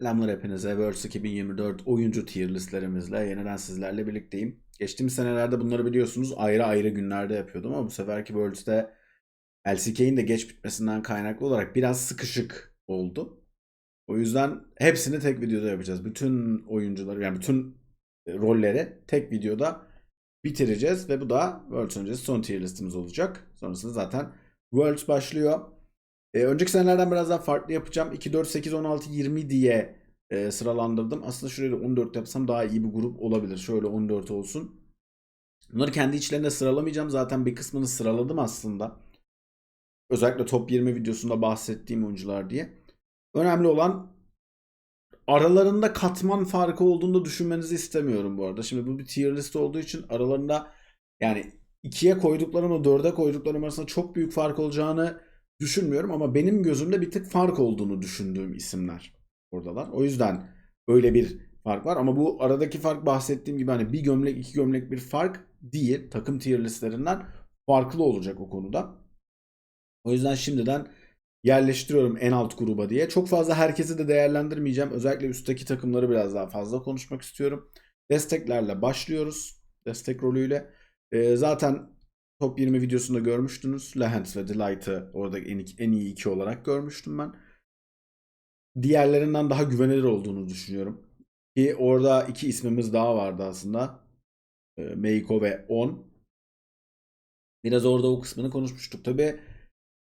Selamlar hepinize. Worlds 2024 oyuncu tier listlerimizle yeniden sizlerle birlikteyim. Geçtiğimiz senelerde bunları biliyorsunuz ayrı ayrı günlerde yapıyordum ama bu seferki Worlds'te LCK'in de geç bitmesinden kaynaklı olarak biraz sıkışık oldu. O yüzden hepsini tek videoda yapacağız. Bütün oyuncuları yani bütün e, rolleri tek videoda bitireceğiz ve bu da Worlds öncesi son tier listimiz olacak. Sonrasında zaten Worlds başlıyor. E, önceki senelerden biraz daha farklı yapacağım. 2, 4, 8, 16, 20 diye e, sıralandırdım. Aslında şuraya da 14 yapsam daha iyi bir grup olabilir. Şöyle 14 olsun. Bunları kendi içlerinde sıralamayacağım. Zaten bir kısmını sıraladım aslında. Özellikle top 20 videosunda bahsettiğim oyuncular diye. Önemli olan aralarında katman farkı olduğunu da düşünmenizi istemiyorum bu arada. Şimdi bu bir tier list olduğu için aralarında yani 2'ye koyduklarım ve 4'e koyduklarım arasında çok büyük fark olacağını düşünmüyorum ama benim gözümde bir tık fark olduğunu düşündüğüm isimler oradalar. O yüzden öyle bir fark var ama bu aradaki fark bahsettiğim gibi hani bir gömlek iki gömlek bir fark değil. Takım tier listlerinden farklı olacak o konuda. O yüzden şimdiden yerleştiriyorum en alt gruba diye. Çok fazla herkesi de değerlendirmeyeceğim. Özellikle üstteki takımları biraz daha fazla konuşmak istiyorum. Desteklerle başlıyoruz. Destek rolüyle. Ee, zaten Top 20 videosunda görmüştünüz. Lehens ve Delight'ı orada en, en iyi iki olarak görmüştüm ben. Diğerlerinden daha güvenilir olduğunu düşünüyorum. Ki orada iki ismimiz daha vardı aslında. E, Meiko ve On. Biraz orada o kısmını konuşmuştuk. Tabi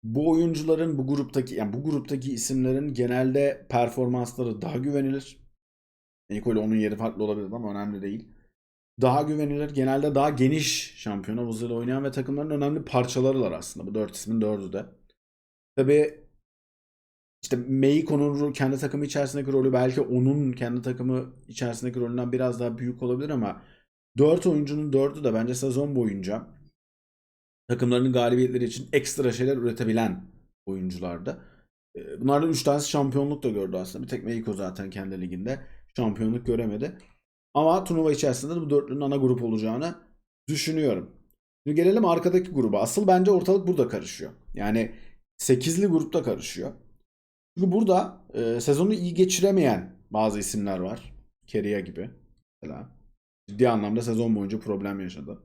bu oyuncuların bu gruptaki yani bu gruptaki isimlerin genelde performansları daha güvenilir. Meiko ile onun yeri farklı olabilir ama önemli değil daha güvenilir, genelde daha geniş şampiyon havuzuyla oynayan ve takımların önemli parçalarılar aslında. Bu dört ismin dördü de. Tabi işte Meiko'nun kendi takımı içerisindeki rolü belki onun kendi takımı içerisindeki rolünden biraz daha büyük olabilir ama dört oyuncunun dördü de bence sezon boyunca takımlarının galibiyetleri için ekstra şeyler üretebilen oyunculardı. Bunlardan 3 tanesi şampiyonluk da gördü aslında. Bir tek Meiko zaten kendi liginde şampiyonluk göremedi. Ama turnuva içerisinde de bu dörtlünün ana grup olacağını düşünüyorum. Şimdi gelelim arkadaki gruba. Asıl bence ortalık burada karışıyor. Yani 8'li grupta karışıyor. Çünkü burada e, sezonu iyi geçiremeyen bazı isimler var. Keria gibi. Mesela. Ciddi anlamda sezon boyunca problem yaşadı.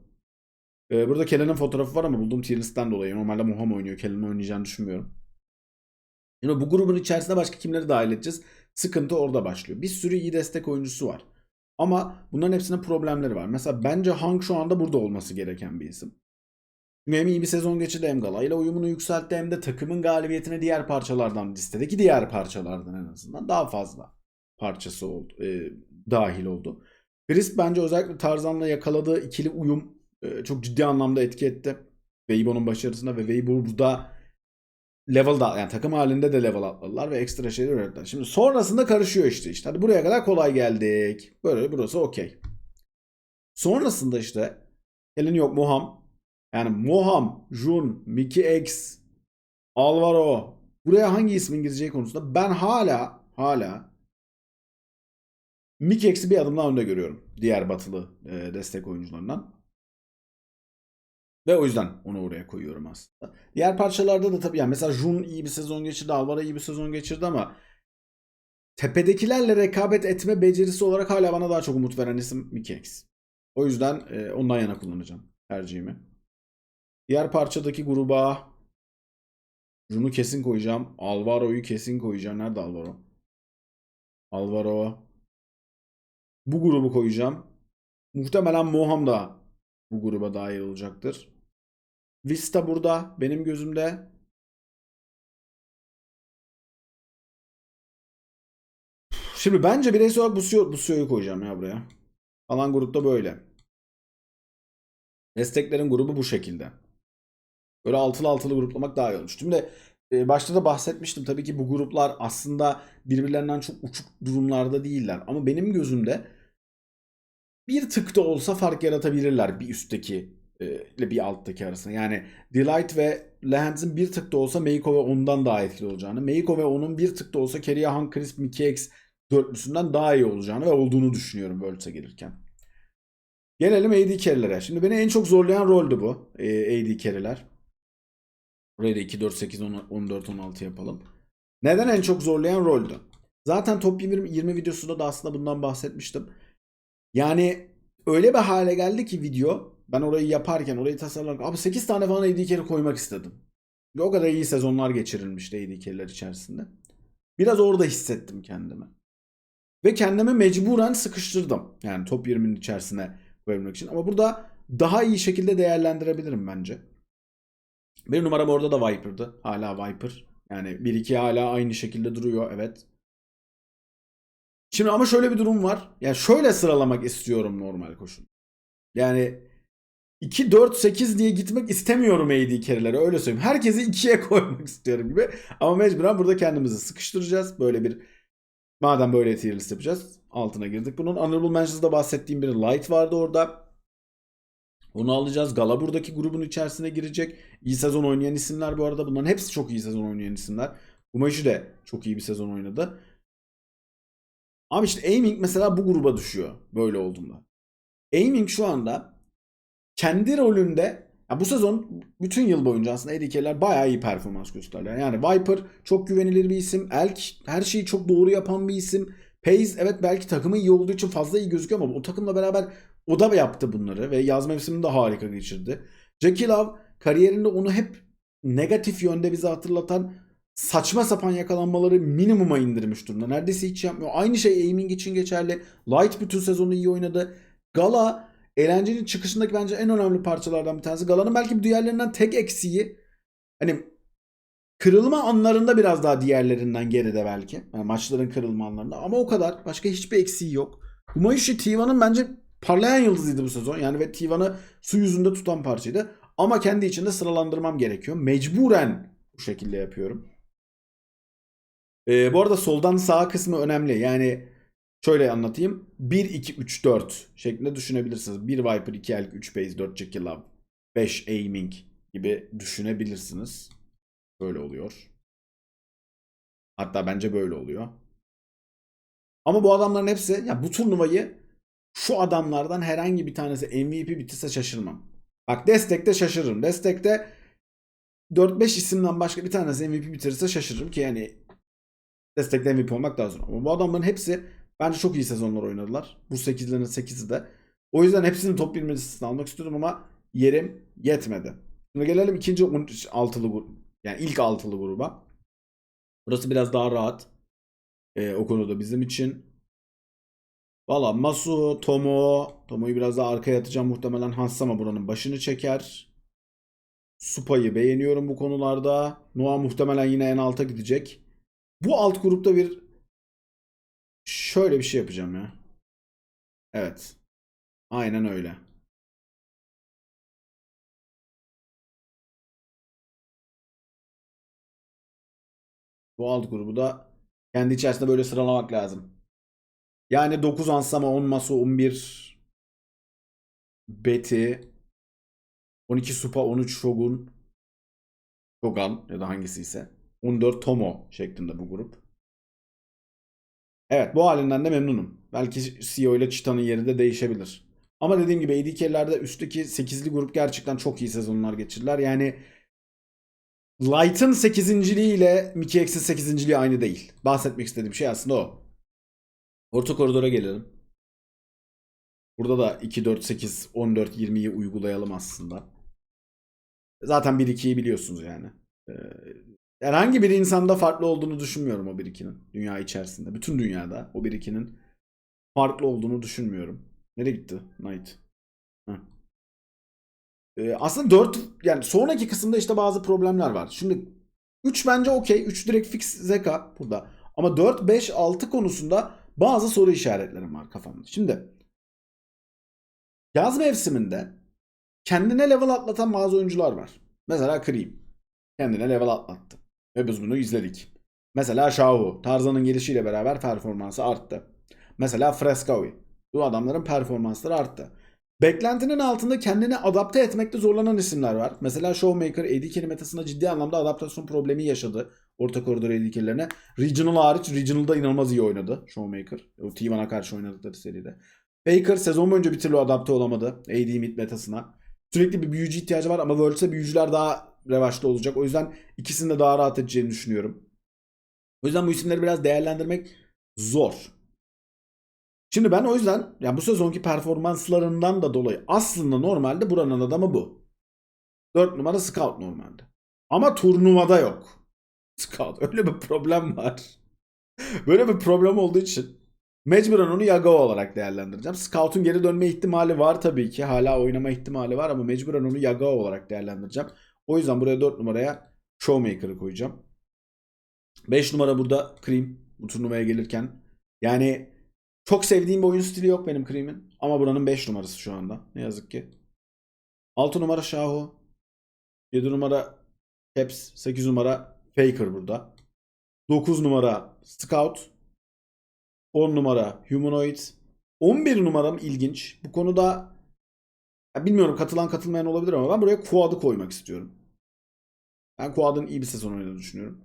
E, burada Kellen'in fotoğrafı var ama bulduğum tier list'ten dolayı. Normalde Muham oynuyor. Kellen'in oynayacağını düşünmüyorum. Yani bu grubun içerisinde başka kimleri dahil edeceğiz? Sıkıntı orada başlıyor. Bir sürü iyi destek oyuncusu var. Ama bunların hepsinin problemleri var. Mesela bence Hank şu anda burada olması gereken bir isim. Çünkü hem iyi bir sezon geçirdi hem Gala ile uyumunu yükseltti hem de takımın galibiyetine diğer parçalardan listedeki diğer parçalardan en azından daha fazla parçası oldu, e, dahil oldu. Chris bence özellikle Tarzan'la yakaladığı ikili uyum e, çok ciddi anlamda etki etti. Weibo'nun başarısına ve Weibo burada level da yani takım halinde de level atladılar ve ekstra şeyler öğrettiler. Şimdi sonrasında karışıyor işte işte. Hadi buraya kadar kolay geldik. Böyle burası okey. Sonrasında işte Helen yok Moham. Yani Moham, Jun, Mickey X, Alvaro. Buraya hangi ismin gireceği konusunda ben hala hala Mickey X'i bir adım daha önde görüyorum. Diğer batılı e, destek oyuncularından. Ve o yüzden onu oraya koyuyorum aslında. Diğer parçalarda da tabii yani mesela Jun iyi bir sezon geçirdi, Alvaro iyi bir sezon geçirdi ama tepedekilerle rekabet etme becerisi olarak hala bana daha çok umut veren isim Mikex. O yüzden e, ondan yana kullanacağım tercihimi. Diğer parçadaki gruba Jun'u kesin koyacağım. Alvaro'yu kesin koyacağım. Nerede Alvaro? Alvaro. Bu grubu koyacağım. Muhtemelen Moham da bu gruba dahil olacaktır. Vista burada benim gözümde. Şimdi bence bireysel olarak Busio, Busio'yu koyacağım ya buraya. Alan grupta böyle. Desteklerin grubu bu şekilde. Böyle altılı altılı gruplamak daha iyi olmuş. Şimdi e, başta da bahsetmiştim. Tabii ki bu gruplar aslında birbirlerinden çok uçuk durumlarda değiller. Ama benim gözümde bir tık da olsa fark yaratabilirler bir üstteki ile bir alttaki arasında. Yani Delight ve Lehands'in bir tık da olsa Meiko ve ondan daha etkili olacağını, Meiko ve onun bir tık da olsa Keria Han, Crisp, Mickey X dörtlüsünden daha iyi olacağını ve olduğunu düşünüyorum Worlds'e gelirken. Gelelim AD carry'lere. Şimdi beni en çok zorlayan roldü bu. E, AD carry'ler. Buraya da 2, 4, 8, 10, 14, 16 yapalım. Neden en çok zorlayan roldü? Zaten top 20, 20 videosunda da aslında bundan bahsetmiştim. Yani öyle bir hale geldi ki video ben orayı yaparken orayı tasarlarken abi 8 tane falan AD koymak istedim. Ve o kadar iyi sezonlar geçirilmişti AD içerisinde. Biraz orada hissettim kendimi. Ve kendimi mecburen sıkıştırdım. Yani top 20'nin içerisine koyabilmek için. Ama burada daha iyi şekilde değerlendirebilirim bence. Bir numaram orada da Viper'dı. Hala Viper. Yani 1-2 hala aynı şekilde duruyor. Evet. Şimdi ama şöyle bir durum var. Yani şöyle sıralamak istiyorum normal koşun. Yani 2 4 8 diye gitmek istemiyorum AD carry'lere öyle söyleyeyim. Herkesi 2'ye koymak istiyorum gibi. Ama mecburen burada kendimizi sıkıştıracağız. Böyle bir madem böyle tier list yapacağız. Altına girdik. Bunun Honorable Mentions'da bahsettiğim bir Light vardı orada. Onu alacağız. Gala buradaki grubun içerisine girecek. İyi sezon oynayan isimler bu arada. Bunların hepsi çok iyi sezon oynayan isimler. Umaşı de çok iyi bir sezon oynadı. Abi işte Aiming mesela bu gruba düşüyor böyle olduğunda. Aiming şu anda kendi rolünde ya bu sezon bütün yıl boyunca aslında Eddie Keller bayağı iyi performans gösterdi. Yani Viper çok güvenilir bir isim. Elk her şeyi çok doğru yapan bir isim. Pace evet belki takımı iyi olduğu için fazla iyi gözüküyor ama o takımla beraber o da yaptı bunları ve yaz mevsimini de harika geçirdi. Jackie Love kariyerinde onu hep negatif yönde bize hatırlatan saçma sapan yakalanmaları minimuma indirmiş durumda. Neredeyse hiç yapmıyor. Aynı şey aiming için geçerli. Light bütün sezonu iyi oynadı. Gala eğlencenin çıkışındaki bence en önemli parçalardan bir tanesi. Gala'nın belki diğerlerinden tek eksiği hani kırılma anlarında biraz daha diğerlerinden geride belki. Yani maçların kırılma anlarında ama o kadar. Başka hiçbir eksiği yok. Umayushi Tiva'nın bence parlayan yıldızıydı bu sezon. Yani ve Tiva'nı su yüzünde tutan parçaydı. Ama kendi içinde sıralandırmam gerekiyor. Mecburen bu şekilde yapıyorum. Ee, bu arada soldan sağ kısmı önemli. Yani şöyle anlatayım. 1, 2, 3, 4 şeklinde düşünebilirsiniz. 1 Viper, 2 Elk, 3 Base, 4 Jackie Love, 5 Aiming gibi düşünebilirsiniz. Böyle oluyor. Hatta bence böyle oluyor. Ama bu adamların hepsi ya bu turnuvayı şu adamlardan herhangi bir tanesi MVP bitirse şaşırmam. Bak destekte şaşırırım. Destekte 4-5 isimden başka bir tanesi MVP bitirirse şaşırırım ki yani destekte MVP olmak daha zor. Ama bu adamların hepsi bence çok iyi sezonlar oynadılar. Bu 8'lerin 8'i de. O yüzden hepsinin top 20 listesine almak istiyordum ama yerim yetmedi. Şimdi gelelim ikinci 13 altılı grup. Yani ilk altılı gruba. Burası biraz daha rahat. Ee, o konuda bizim için. Valla Masu, Tomo. Tomo'yu biraz daha arkaya atacağım. Muhtemelen Hansama buranın başını çeker. Supa'yı beğeniyorum bu konularda. Noah muhtemelen yine en alta gidecek. Bu alt grupta bir şöyle bir şey yapacağım ya. Evet. Aynen öyle. Bu alt grubu da kendi içerisinde böyle sıralamak lazım. Yani 9 Ansama, 10 Masu, 11 Betty, 12 Supa, 13 Shogun, Shogun ya da hangisi ise. 14 Tomo şeklinde bu grup. Evet bu halinden de memnunum. Belki CEO ile Chita'nın yeri de değişebilir. Ama dediğim gibi AD carry'lerde üstteki 8'li grup gerçekten çok iyi sezonlar geçirdiler. Yani Light'ın 8.liği ile Mickey X'in 8.liği aynı değil. Bahsetmek istediğim şey aslında o. Orta koridora gelelim. Burada da 2, 4, 8, 14, 20'yi uygulayalım aslında. Zaten 1-2'yi biliyorsunuz yani. Ee, herhangi bir insanda farklı olduğunu düşünmüyorum o 1-2'nin. Dünya içerisinde. Bütün dünyada o 1-2'nin farklı olduğunu düşünmüyorum. Nereye gitti? Knight. Heh. Ee, aslında 4 yani sonraki kısımda işte bazı problemler var. Şimdi 3 bence okey. 3 direkt fix zeka burada. Ama 4, 5, 6 konusunda bazı soru işaretlerim var kafamda. Şimdi yaz mevsiminde kendine level atlatan bazı oyuncular var. Mesela Cream. Kendine level atlattı. Ve biz bunu izledik. Mesela Shahu. Tarzan'ın gelişiyle beraber performansı arttı. Mesela Frescovi. Bu adamların performansları arttı. Beklentinin altında kendini adapte etmekte zorlanan isimler var. Mesela Showmaker AD carry metasında ciddi anlamda adaptasyon problemi yaşadı. Orta koridor AD carry'lerine. Regional hariç Regional'da inanılmaz iyi oynadı Showmaker. O T1'a karşı oynadıkları seride. Faker sezon boyunca bir türlü adapte olamadı AD mid metasına. Sürekli bir büyücü ihtiyacı var ama Worlds'e büyücüler daha revaçta olacak. O yüzden ikisini de daha rahat edeceğini düşünüyorum. O yüzden bu isimleri biraz değerlendirmek zor. Şimdi ben o yüzden ya bu sezonki performanslarından da dolayı aslında normalde buranın adamı bu. 4 numara scout normalde. Ama turnuvada yok. Scout. Öyle bir problem var. Böyle bir problem olduğu için mecburen onu Yagao olarak değerlendireceğim. Scout'un geri dönme ihtimali var tabii ki. Hala oynama ihtimali var ama mecburen onu Yagao olarak değerlendireceğim. O yüzden buraya 4 numaraya Showmaker'ı koyacağım. 5 numara burada Cream bu turnuvaya gelirken. Yani çok sevdiğim bir oyun stili yok benim Cream'in. Ama buranın 5 numarası şu anda. Ne yazık ki. 6 numara Shahu. 7 numara Caps. 8 numara Faker burada. 9 numara Scout. 10 numara Humanoid. 11 numaram ilginç. Bu konuda bilmiyorum katılan katılmayan olabilir ama ben buraya Quad'ı koymak istiyorum. Ben Quad'ın iyi bir sezon oynadığını düşünüyorum.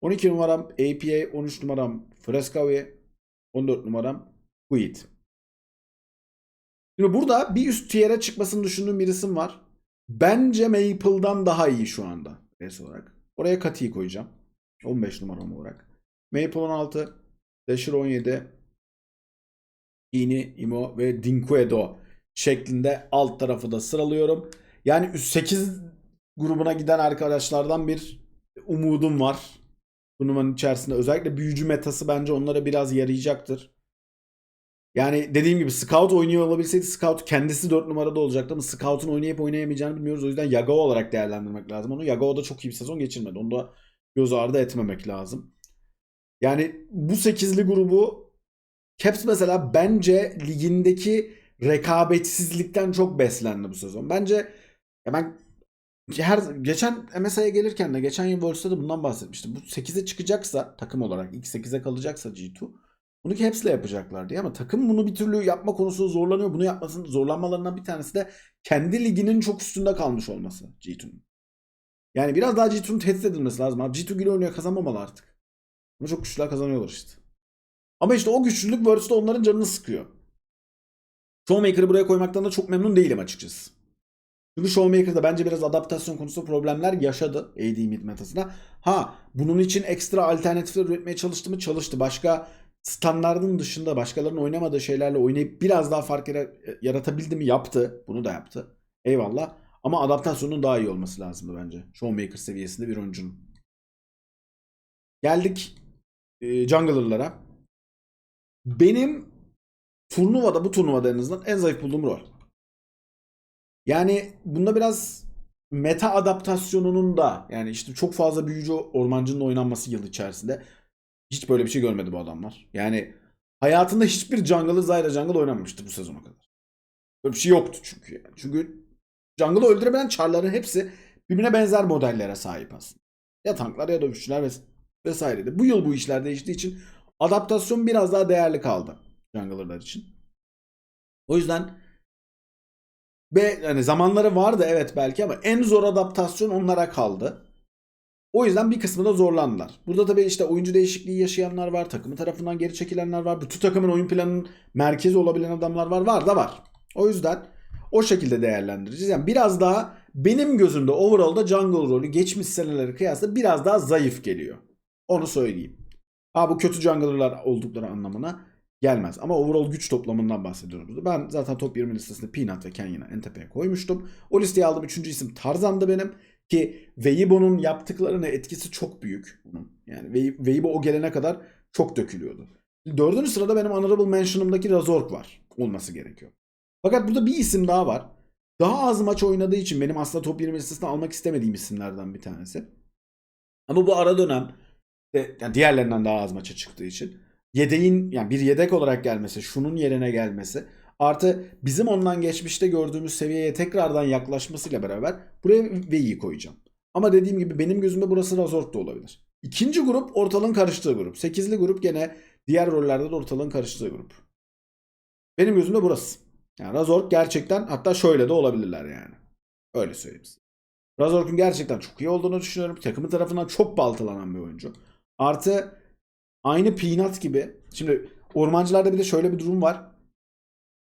12 numaram APA, 13 numaram Frescavi, 14 numaram Quid. Şimdi burada bir üst tier'e çıkmasını düşündüğüm bir isim var. Bence Maple'dan daha iyi şu anda. Res olarak. Oraya Kati'yi koyacağım. 15 numaram olarak. Maple 16, Dasher 17, Ini, Imo ve Dinquedo şeklinde alt tarafı da sıralıyorum. Yani üst 8 grubuna giden arkadaşlardan bir umudum var. Turnuvanın içerisinde. Özellikle büyücü metası bence onlara biraz yarayacaktır. Yani dediğim gibi Scout oynuyor olabilseydi Scout kendisi 4 numarada olacaktı ama Scout'un oynayıp oynayamayacağını bilmiyoruz. O yüzden Yagao olarak değerlendirmek lazım onu. Yagao da çok iyi bir sezon geçirmedi. Onu da göz ardı etmemek lazım. Yani bu 8'li grubu Caps mesela bence ligindeki rekabetsizlikten çok beslendi bu sezon. Bence ya ben her geçen MSI'ye gelirken de geçen yıl Worlds'ta da bundan bahsetmiştim. Bu 8'e çıkacaksa takım olarak ilk 8'e kalacaksa G2 bunu Caps'le yapacaklar diye ama takım bunu bir türlü yapma konusunda zorlanıyor. Bunu yapmasının zorlanmalarından bir tanesi de kendi liginin çok üstünde kalmış olması G2'nun. Yani biraz daha G2'nun tehdit edilmesi lazım. Abi G2 güle oynuyor kazanmamalı artık. Ama çok güçlüler kazanıyorlar işte. Ama işte o güçlülük Worlds'ta onların canını sıkıyor. Showmaker'ı buraya koymaktan da çok memnun değilim açıkçası. Çünkü Showmaker'da bence biraz adaptasyon konusunda problemler yaşadı AD mid metasına. Ha bunun için ekstra alternatifler üretmeye çalıştı mı? Çalıştı. Başka standartın dışında başkalarının oynamadığı şeylerle oynayıp biraz daha fark yara- yaratabildi mi? Yaptı. Bunu da yaptı. Eyvallah. Ama adaptasyonun daha iyi olması lazımdı bence. Showmaker seviyesinde bir oyuncunun. Geldik e, jungler'lara. Benim turnuvada bu turnuvada en azından en zayıf bulduğum rol. Yani bunda biraz meta adaptasyonunun da yani işte çok fazla büyücü ormancının oynanması yıl içerisinde hiç böyle bir şey görmedi bu adamlar. Yani hayatında hiçbir jungle'ı Zyra jungle oynamamıştı bu sezona kadar. Böyle bir şey yoktu çünkü yani. Çünkü jungle'ı öldürebilen char'ların hepsi birbirine benzer modellere sahip aslında. Ya tanklar ya dövüşçüler ves vesaireydi. Bu yıl bu işler değiştiği için adaptasyon biraz daha değerli kaldı jungler'lar için. O yüzden ve hani zamanları vardı evet belki ama en zor adaptasyon onlara kaldı. O yüzden bir kısmı da zorlandılar. Burada tabii işte oyuncu değişikliği yaşayanlar var. Takımı tarafından geri çekilenler var. Bütün takımın oyun planının merkezi olabilen adamlar var. Var da var. O yüzden o şekilde değerlendireceğiz. Yani biraz daha benim gözümde overall'da jungle rolü geçmiş senelere kıyasla biraz daha zayıf geliyor. Onu söyleyeyim. Ha bu kötü jungler'lar oldukları anlamına gelmez. Ama overall güç toplamından bahsediyorum burada. Ben zaten top 20 listesinde Peanut ve Canyon'ı en tepeye koymuştum. O listeye aldığım üçüncü isim Tarzan'dı benim. Ki Weibo'nun yaptıklarına etkisi çok büyük. Yani Wei- Weibo o gelene kadar çok dökülüyordu. Dördüncü sırada benim Honorable Mention'ımdaki Razork var. Olması gerekiyor. Fakat burada bir isim daha var. Daha az maç oynadığı için benim aslında top 20 listesine almak istemediğim isimlerden bir tanesi. Ama bu ara dönem yani diğerlerinden daha az maça çıktığı için yedeğin yani bir yedek olarak gelmesi, şunun yerine gelmesi artı bizim ondan geçmişte gördüğümüz seviyeye tekrardan yaklaşmasıyla beraber buraya V'yi koyacağım. Ama dediğim gibi benim gözümde burası Razork da olabilir. İkinci grup ortalığın karıştığı grup. Sekizli grup gene diğer rollerde de ortalığın karıştığı grup. Benim gözümde burası. Yani Razork gerçekten hatta şöyle de olabilirler yani. Öyle söyleyeyim size. Razork'un gerçekten çok iyi olduğunu düşünüyorum. Takımı tarafından çok baltalanan bir oyuncu. Artı aynı Peanut gibi. Şimdi ormancılarda bir de şöyle bir durum var.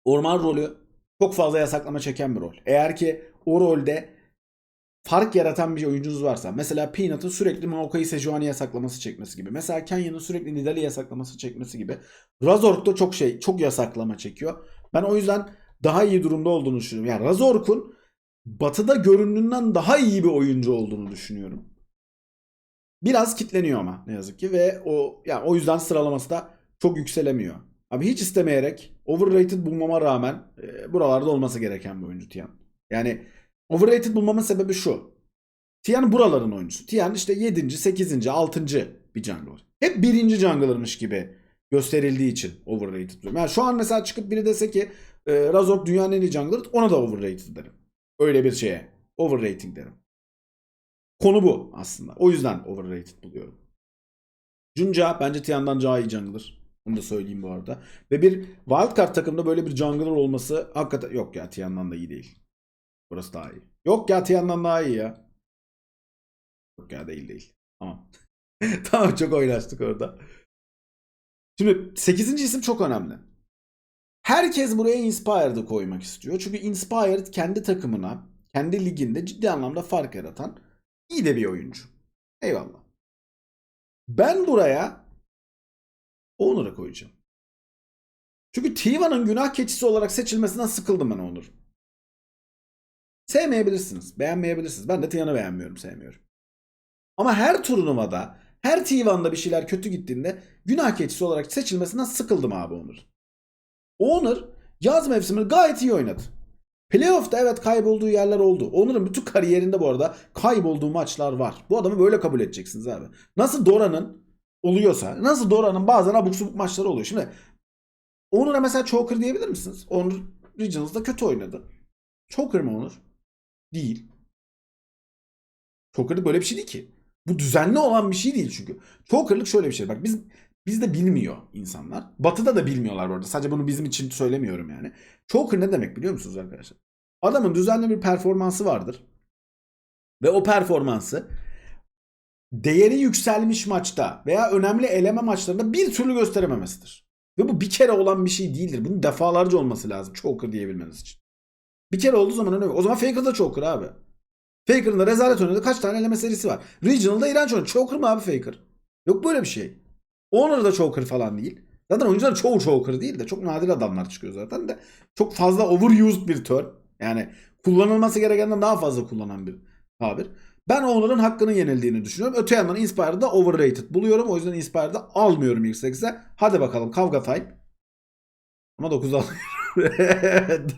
Orman rolü çok fazla yasaklama çeken bir rol. Eğer ki o rolde fark yaratan bir oyuncunuz varsa mesela Peanut'ın sürekli Maokai'yi Sejuani'ye yasaklaması çekmesi gibi. Mesela Kenya'nın sürekli Nidalee'yi yasaklaması çekmesi gibi. Razork da çok şey çok yasaklama çekiyor. Ben o yüzden daha iyi durumda olduğunu düşünüyorum. Yani Razork'un batıda göründüğünden daha iyi bir oyuncu olduğunu düşünüyorum. Biraz kitleniyor ama ne yazık ki ve o yani o yüzden sıralaması da çok yükselemiyor. Abi hiç istemeyerek overrated bulmama rağmen e, buralarda olması gereken bir oyuncu Tian. Yani overrated bulmamın sebebi şu. Tian buraların oyuncusu. Tian işte 7. 8. 6. bir jungler. Hep birinci jungler'mış gibi gösterildiği için overrated diyorum. Yani şu an mesela çıkıp biri dese ki e, Razork dünyanın en iyi jungler ona da overrated derim. Öyle bir şeye. Overrating derim. Konu bu aslında. O yüzden overrated buluyorum. Junja bence Tian'dan daha iyi jungler. Onu da söyleyeyim bu arada. Ve bir wildcard takımda böyle bir jungler olması hakikaten yok ya Tian'dan da iyi değil. Burası daha iyi. Yok ya Tian'dan daha iyi ya. Yok ya değil değil. Tamam. tamam çok oynaştık orada. Şimdi 8. isim çok önemli. Herkes buraya Inspired'ı koymak istiyor. Çünkü Inspired kendi takımına, kendi liginde ciddi anlamda fark yaratan iyi de bir oyuncu. Eyvallah. Ben buraya Onur'u koyacağım. Çünkü Tiva'nın günah keçisi olarak seçilmesinden sıkıldım ben Onur. Sevmeyebilirsiniz. Beğenmeyebilirsiniz. Ben de Tiyan'ı beğenmiyorum, sevmiyorum. Ama her turnuvada, her Tivan'da bir şeyler kötü gittiğinde günah keçisi olarak seçilmesinden sıkıldım abi Onur. Onur yaz mevsimini gayet iyi oynadı. Playoff'ta evet kaybolduğu yerler oldu. Onur'un bütün kariyerinde bu arada kaybolduğu maçlar var. Bu adamı böyle kabul edeceksiniz abi. Nasıl Dora'nın oluyorsa, nasıl Dora'nın bazen abuk subuk maçları oluyor. Şimdi Onur'a mesela Choker diyebilir misiniz? Onur Regionals'da kötü oynadı. Choker mı Onur? Değil. Choker'lık böyle bir şey değil ki. Bu düzenli olan bir şey değil çünkü. Choker'lık şöyle bir şey. Bak biz biz de bilmiyor insanlar. Batı'da da bilmiyorlar bu arada. Sadece bunu bizim için söylemiyorum yani. Choker ne demek biliyor musunuz arkadaşlar? Adamın düzenli bir performansı vardır. Ve o performansı değeri yükselmiş maçta veya önemli eleme maçlarında bir türlü gösterememesidir. Ve bu bir kere olan bir şey değildir. Bunun defalarca olması lazım Choker diyebilmeniz için. Bir kere olduğu zaman önemli. O zaman Faker'da Choker abi. Faker'ın da rezalet oynadığı kaç tane eleme serisi var. Regional'da iğrenç oynadı. Choker mı abi Faker? Yok böyle bir şey. Honor da Choker falan değil. Zaten oyuncuların çoğu Choker değil de çok nadir adamlar çıkıyor zaten de. Çok fazla overused bir turn. Yani kullanılması gerekenden daha fazla kullanan bir tabir. Ben Honor'ın hakkının yenildiğini düşünüyorum. Öte yandan Inspired'da overrated buluyorum. O yüzden Inspired'da almıyorum ilk 8'e. Hadi bakalım kavga time. Ama 9 alıyorum.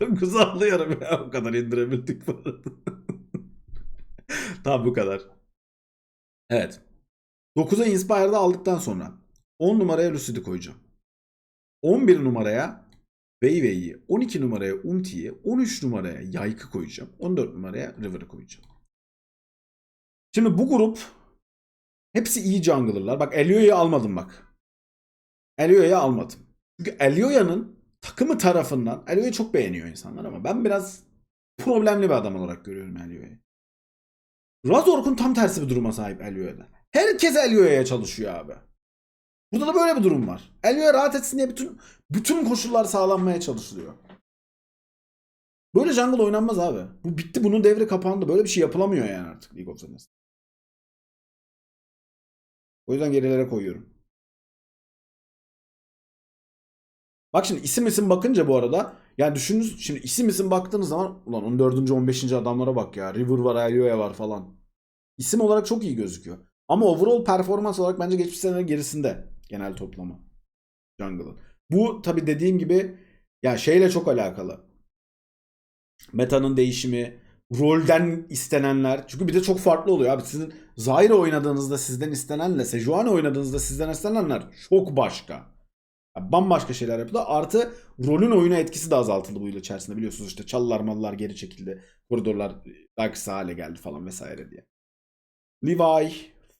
9 alıyorum ya. O kadar indirebildik bu arada. tamam bu kadar. Evet. 9'a Inspired'ı aldıktan sonra 10 numaraya Lucid'i koyacağım. 11 numaraya Weiwei'yi, 12 numaraya Umti'yi, 13 numaraya Yayk'ı koyacağım. 14 numaraya River'ı koyacağım. Şimdi bu grup hepsi iyi jungler'lar. Bak Elio'yu almadım bak. Elio'yu almadım. Çünkü Elio'nun takımı tarafından Elio'yu çok beğeniyor insanlar ama ben biraz problemli bir adam olarak görüyorum Elio'yu. Razork'un tam tersi bir duruma sahip Elio'da. Herkes Elio'ya çalışıyor abi. Burada da böyle bir durum var. Elio'ya rahat etsin diye bütün bütün koşullar sağlanmaya çalışılıyor. Böyle jungle oynanmaz abi. Bu bitti bunun devri kapandı. Böyle bir şey yapılamıyor yani artık League of Legends. O yüzden gerilere koyuyorum. Bak şimdi isim isim bakınca bu arada yani düşününüz şimdi isim isim baktığınız zaman ulan 14. 15. adamlara bak ya. River var, Elio'ya var falan. İsim olarak çok iyi gözüküyor. Ama overall performans olarak bence geçmiş senelerin gerisinde genel toplama. Jungle'ın. Bu tabi dediğim gibi ya şeyle çok alakalı. Meta'nın değişimi, rolden istenenler. Çünkü bir de çok farklı oluyor abi. Sizin Zyra oynadığınızda sizden istenenle Sejuani oynadığınızda sizden istenenler çok başka. Ya bambaşka şeyler yapıldı. Artı rolün oyuna etkisi de azaltıldı bu yıl içerisinde. Biliyorsunuz işte çalılar mallar geri çekildi. Koridorlar daha kısa hale geldi falan vesaire diye. Levi,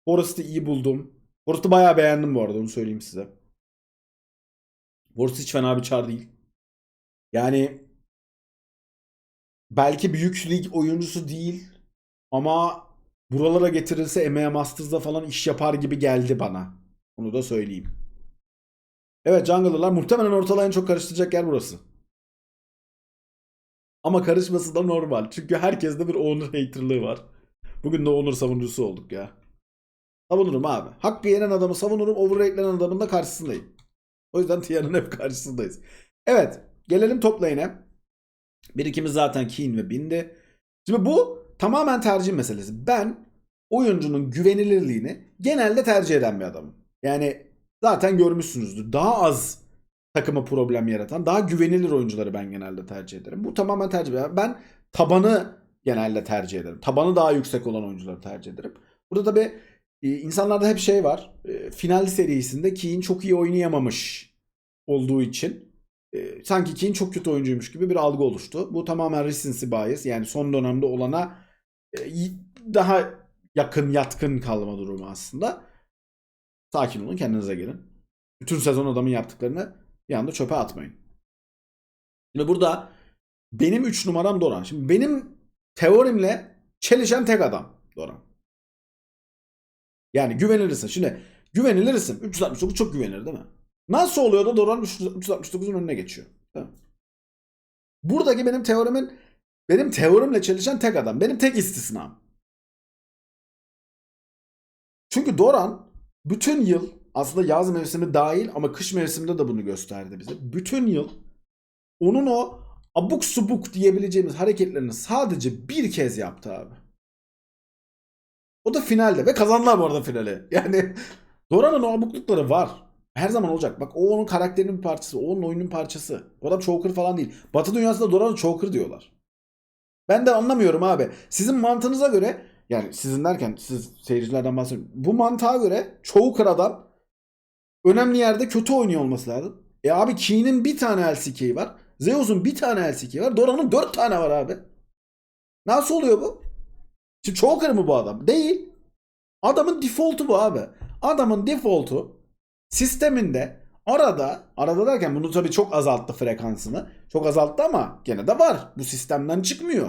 Forrest'ı iyi buldum. Forrest'ı bayağı beğendim bu arada onu söyleyeyim size. Forrest hiç fena bir çar değil. Yani belki büyük lig oyuncusu değil ama buralara getirilse EMEA Masters'da falan iş yapar gibi geldi bana. Onu da söyleyeyim. Evet Jungle'lar muhtemelen ortalığı en çok karıştıracak yer burası. Ama karışması da normal. Çünkü herkeste bir owner haterlığı var. Bugün de Onur savunucusu olduk ya. Savunurum abi. Hakkı yenen adamı savunurum. Overrate'lenen adamın da karşısındayım. O yüzden Tia'nın hep karşısındayız. Evet. Gelelim top lane'e. Bir ikimiz zaten Keen ve Bindi. Şimdi bu tamamen tercih meselesi. Ben oyuncunun güvenilirliğini genelde tercih eden bir adamım. Yani zaten görmüşsünüzdür. Daha az takıma problem yaratan, daha güvenilir oyuncuları ben genelde tercih ederim. Bu tamamen tercih. Ben tabanı genelde tercih ederim. Tabanı daha yüksek olan oyuncuları tercih ederim. Burada tabii e, insanlarda hep şey var. E, Final serisinde Keen çok iyi oynayamamış olduğu için e, sanki Keen çok kötü oyuncuymuş gibi bir algı oluştu. Bu tamamen recency bias yani son dönemde olana e, daha yakın yatkın kalma durumu aslında. Sakin olun kendinize gelin. Bütün sezon adamın yaptıklarını bir anda çöpe atmayın. Şimdi burada benim 3 numaram Doran. Şimdi benim teorimle çelişen tek adam Doran. Yani güvenilirsin. Şimdi güvenilirsin. 369 çok güvenilir değil mi? Nasıl oluyor da Doran 369'un önüne geçiyor? Değil? Buradaki benim teorimin benim teorimle çelişen tek adam. Benim tek istisnam. Çünkü Doran bütün yıl aslında yaz mevsimi dahil ama kış mevsiminde de bunu gösterdi bize. Bütün yıl onun o abuk subuk diyebileceğimiz hareketlerini sadece bir kez yaptı abi. O da finalde ve kazandılar bu arada finali. Yani Doran'ın o abuklukları var. Her zaman olacak. Bak o onun karakterinin bir parçası. O onun oyunun parçası. O adam choker falan değil. Batı dünyasında Doran'ı choker diyorlar. Ben de anlamıyorum abi. Sizin mantığınıza göre yani sizin derken siz seyircilerden bahsediyorum. Bu mantığa göre choker adam önemli yerde kötü oynuyor olması lazım. E abi Keen'in bir tane LCK'yi var. Zeus'un bir tane LCK'yi var. Doran'ın dört tane var abi. Nasıl oluyor bu? Choker mı bu adam? Değil. Adamın default'u bu abi. Adamın default'u sisteminde arada arada derken bunu tabii çok azalttı frekansını. Çok azalttı ama gene de var. Bu sistemden çıkmıyor.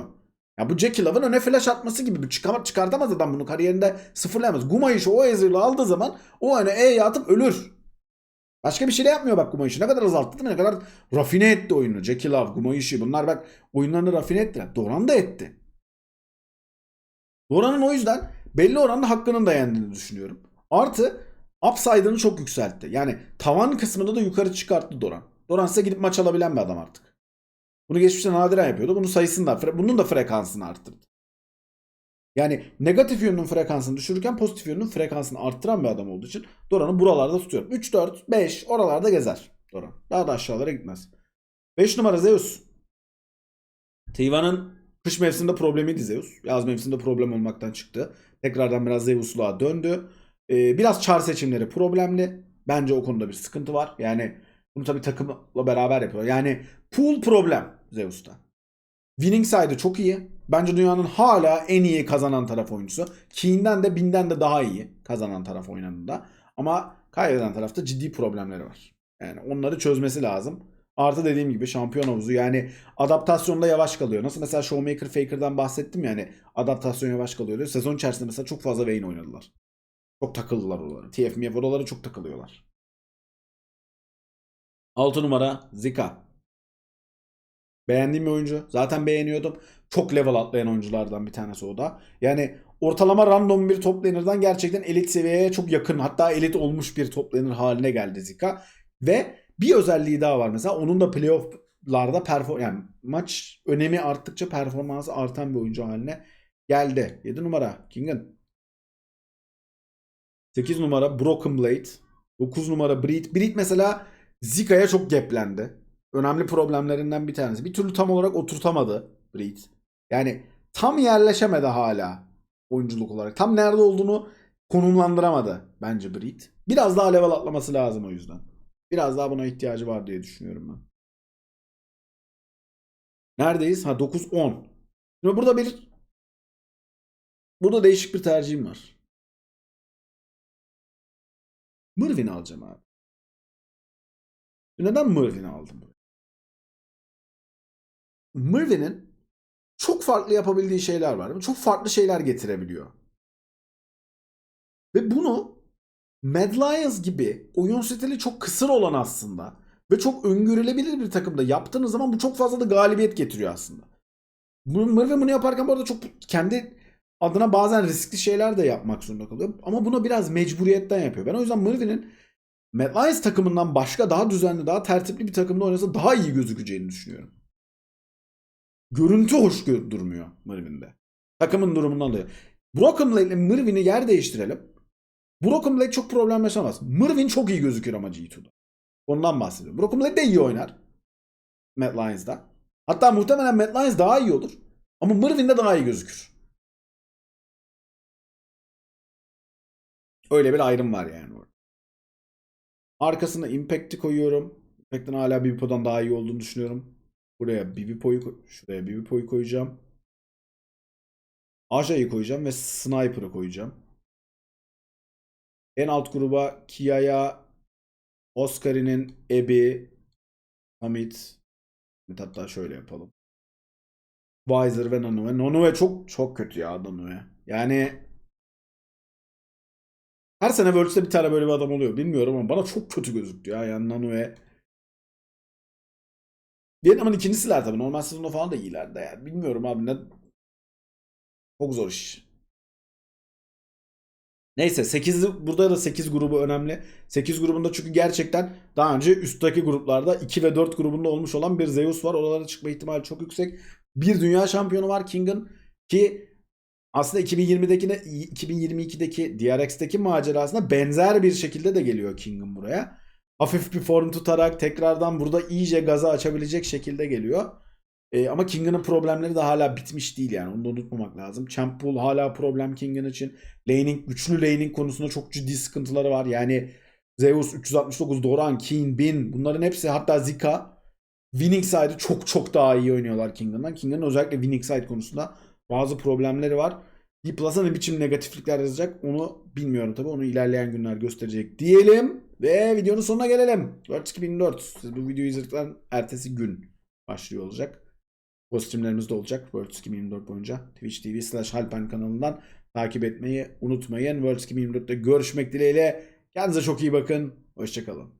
Ya bu Jackie Love'ın öne flash atması gibi. Bu çıkar, çıkartamaz adam bunu kariyerinde sıfırlayamaz. Gumayiş'i o ezreal'ı aldığı zaman o hani E'ye atıp ölür. Başka bir şey de yapmıyor bak Gumayiş'i. Ne kadar azalttı değil mi? Ne kadar rafine etti oyunu. Jackie Love, Gumayiş'i bunlar bak oyunlarını rafine ettiler. Doran da etti. Doran'ın o yüzden belli oranda hakkının da yendiğini düşünüyorum. Artı upside'ını çok yükseltti. Yani tavan kısmını da yukarı çıkarttı Doran. Doran size gidip maç alabilen bir adam artık. Bunu geçmişte nadiren yapıyordu. Bunun sayısını da, bunun da frekansını arttırdı. Yani negatif yönünün frekansını düşürürken pozitif yönünün frekansını arttıran bir adam olduğu için Doran'ı buralarda tutuyorum. 3, 4, 5 oralarda gezer Doran. Daha da aşağılara gitmez. 5 numara Zeus. Tiva'nın kış mevsiminde problemiydi Zeus. Yaz mevsiminde problem olmaktan çıktı. Tekrardan biraz Zeus'luğa döndü. Ee, biraz çar seçimleri problemli. Bence o konuda bir sıkıntı var. Yani bunu tabii takımla beraber yapıyor. Yani pool problem Zeus'ta. Winning side'ı çok iyi. Bence dünyanın hala en iyi kazanan taraf oyuncusu. Keen'den de Bin'den de daha iyi kazanan taraf oynadığında. Ama kaybeden tarafta ciddi problemleri var. Yani onları çözmesi lazım. Artı dediğim gibi şampiyon havuzu yani adaptasyonda yavaş kalıyor. Nasıl mesela Showmaker Faker'dan bahsettim yani adaptasyon yavaş kalıyor. Sezon içerisinde mesela çok fazla Vayne oynadılar. Çok takıldılar oralara. TFMF oralara çok takılıyorlar. 6 numara Zika. Beğendiğim bir oyuncu. Zaten beğeniyordum. Çok level atlayan oyunculardan bir tanesi o da. Yani ortalama random bir top laner'dan gerçekten elit seviyeye çok yakın hatta elit olmuş bir top laner haline geldi Zika. Ve bir özelliği daha var mesela onun da playoff'larda perform yani maç önemi arttıkça performansı artan bir oyuncu haline geldi. 7 numara Kingen. 8 numara Broken Blade. 9 numara Breed. Breed mesela Zika'ya çok geplendi. Önemli problemlerinden bir tanesi. Bir türlü tam olarak oturtamadı Breed. Yani tam yerleşemedi hala oyunculuk olarak. Tam nerede olduğunu konumlandıramadı bence Breed. Biraz daha level atlaması lazım o yüzden. Biraz daha buna ihtiyacı var diye düşünüyorum ben. Neredeyiz? Ha 9-10. Şimdi burada bir burada değişik bir tercihim var. Mırvin'i alacağım abi. Neden Mırvin'i aldım? Mırvin'in çok farklı yapabildiği şeyler var. Çok farklı şeyler getirebiliyor. Ve bunu Mad Lions gibi oyun stili çok kısır olan aslında ve çok öngörülebilir bir takımda yaptığınız zaman bu çok fazla da galibiyet getiriyor aslında. Mırvin bunu yaparken bu arada çok kendi adına bazen riskli şeyler de yapmak zorunda kalıyor. Ama bunu biraz mecburiyetten yapıyor. Ben o yüzden Murphy'nin Matt Lyons takımından başka daha düzenli, daha tertipli bir takımda oynasa daha iyi gözükeceğini düşünüyorum. Görüntü hoş durmuyor Murphy'nin Takımın durumundan dolayı. Blade ile Murphy'ni yer değiştirelim. Broken Blade çok problem yaşamaz. Murphy çok iyi gözükür ama G2'da. Ondan bahsediyorum. Broken Blade de iyi oynar. Matt Lyons'da. Hatta muhtemelen Matt Lyons daha iyi olur. Ama Murphy de daha iyi gözükür. Öyle bir ayrım var yani orada. Arkasına Impact'i koyuyorum. Impact'in hala Bibipo'dan daha iyi olduğunu düşünüyorum. Buraya Bibipo'yu şuraya Bibipo'yu koyacağım. Aja'yı koyacağım ve Sniper'ı koyacağım. En alt gruba Kia'ya Oscar'inin Ebi Hamit hatta şöyle yapalım. Weiser ve Nanue. Nanue çok çok kötü ya Nanue. Yani her sene Worlds'te bir tane böyle bir adam oluyor. Bilmiyorum ama bana çok kötü gözüktü ya. Yani Nanue. Vietnam'ın ikincisiler tabii. Normal sezonda falan da iyiler de yani. Bilmiyorum abi ne. Çok zor iş. Neyse 8 burada da 8 grubu önemli. 8 grubunda çünkü gerçekten daha önce üstteki gruplarda 2 ve 4 grubunda olmuş olan bir Zeus var. Oralara çıkma ihtimali çok yüksek. Bir dünya şampiyonu var King'in ki aslında 2020'deki 2022'deki DRX'teki macerasına benzer bir şekilde de geliyor King'in buraya. Hafif bir form tutarak tekrardan burada iyice gaza açabilecek şekilde geliyor. E, ama King'in problemleri de hala bitmiş değil yani. Onu da unutmamak lazım. Champ Pool hala problem King'in için. Laning, güçlü laning konusunda çok ciddi sıkıntıları var. Yani Zeus 369, Doran, Keen, Bin bunların hepsi hatta Zika winning side'ı çok çok daha iyi oynuyorlar King'den. King'in özellikle winning side konusunda bazı problemleri var. D ne biçim negatiflikler yazacak onu bilmiyorum tabi. Onu ilerleyen günler gösterecek diyelim. Ve videonun sonuna gelelim. Worlds 2004. Siz bu videoyu izledikten ertesi gün başlıyor olacak. Bu streamlerimiz de olacak Worlds 2024 boyunca. Twitch TV slash Halpen kanalından takip etmeyi unutmayın. Worlds 2024'te görüşmek dileğiyle. Kendinize çok iyi bakın. Hoşçakalın.